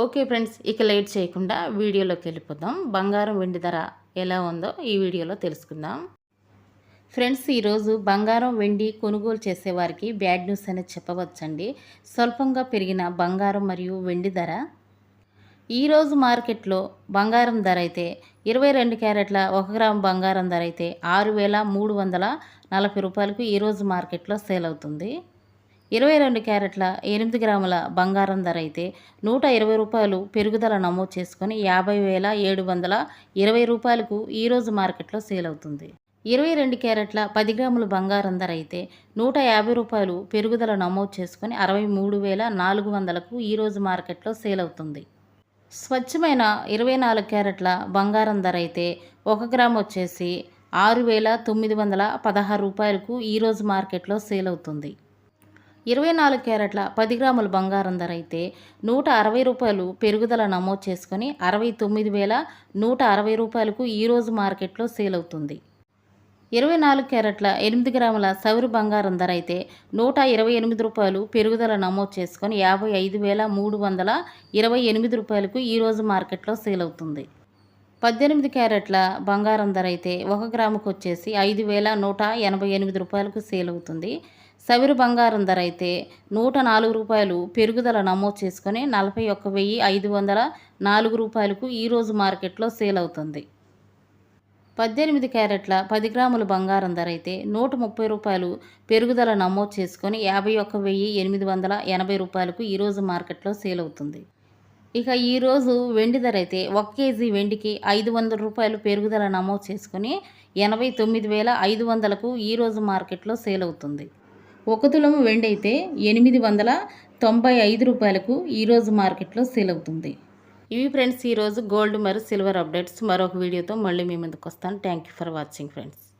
Okay friends ఇక late చేయకుండా వీడియోలోకి వెళ్ళిపోదాం. బంగారం వెండి ధర ఎలా ఉందో ఈ వీడియోలో తెలుసుకుందాం. ఫ్రెండ్స్ ఈరోజు బంగారం వెండి కొనుగోలు చేసేవారికి బ్యాడ్ న్యూస్ అనేది చెప్పవచ్చండి. స్వల్పంగా పెరిగిన బంగారం మరియు వెండి ధర. ఈరోజు మార్కెట్లో బంగారం ధర అయితే ఇరవై రెండు క్యారెట్ల ఒక గ్రామ్ బంగారం ధర అయితే ఆరు వేల మూడు వందల నలభై రూపాయలకు ఈరోజు మార్కెట్లో సేల్ అవుతుంది. ఇరవై రెండు క్యారెట్ల ఎనిమిది గ్రాముల బంగారం ధర అయితే నూట ఇరవై రూపాయలు పెరుగుదల నమోదు చేసుకొని యాభై వేల ఏడు వందల ఇరవై రూపాయలకు ఈరోజు మార్కెట్లో సేల్ అవుతుంది. ఇరవై రెండు క్యారెట్ల పది గ్రాముల బంగారం ధర అయితే నూట యాభై రూపాయలు పెరుగుదల నమోదు చేసుకొని అరవై మూడు వేల నాలుగు వందలకు ఈరోజు మార్కెట్లో సేల్ అవుతుంది. స్వచ్ఛమైన ఇరవై నాలుగు క్యారెట్ల బంగారం ధర అయితే ఒక గ్రామ్ వచ్చేసి ఆరు వేల తొమ్మిది వందల పదహారు రూపాయలకు ఈరోజు మార్కెట్లో సేల్ అవుతుంది. ఇరవై నాలుగు క్యారెట్ల పది గ్రాముల బంగారం ధర అయితే నూట అరవై రూపాయలు పెరుగుదల నమోదు చేసుకొని అరవై తొమ్మిది వేల నూట అరవై రూపాయలకు ఈరోజు మార్కెట్లో సేల్ అవుతుంది. ఇరవై నాలుగు క్యారెట్ల ఎనిమిది గ్రాముల సౌరు బంగారం ధర అయితే నూట ఇరవై ఎనిమిది రూపాయలు పెరుగుదల నమోదు చేసుకొని యాభై ఐదు వేల మూడు వందల ఇరవై ఎనిమిది రూపాయలకు ఈరోజు మార్కెట్లో సేల్ అవుతుంది. పద్దెనిమిది క్యారెట్ల బంగారం ధర అయితే ఒక గ్రాముకు వచ్చేసి ఐదు వేల నూట ఎనభై ఎనిమిది రూపాయలకు సేల్ అవుతుంది. సవిరు బంగారం ధర అయితే నూట నాలుగు రూపాయలు పెరుగుదల నమోదు చేసుకొని నలభై ఒక్క వెయ్యి ఐదు వందల నాలుగు రూపాయలకు ఈరోజు మార్కెట్లో సేల్ అవుతుంది. పద్దెనిమిది క్యారెట్ల పది గ్రాముల బంగారం ధర అయితే నూట ముప్పై రూపాయలు పెరుగుదల నమోదు చేసుకొని యాభై ఒక్క వెయ్యి ఎనిమిది వందల ఎనభై రూపాయలకు ఈరోజు మార్కెట్లో సేల్ అవుతుంది. ఇక ఈరోజు వెండి ధర అయితే ఒక కేజీ వెండికి ఐదు వందల రూపాయలు పెరుగుదల నమోదు చేసుకొని ఎనభై తొమ్మిది వేల ఐదు వందలకు ఈరోజు మార్కెట్లో సేల్ అవుతుంది. ఒక తులము వెండి అయితే ఎనిమిది వందల తొంభై ఐదు రూపాయలకు ఈరోజు మార్కెట్లో సేల్ అవుతుంది. ఇవి ఫ్రెండ్స్ ఈరోజు గోల్డ్ మరియు సిల్వర్ అప్డేట్స్ మరొక వీడియోతో మళ్ళీ మీ ముందుకు వస్తాను. Thank you for watching friends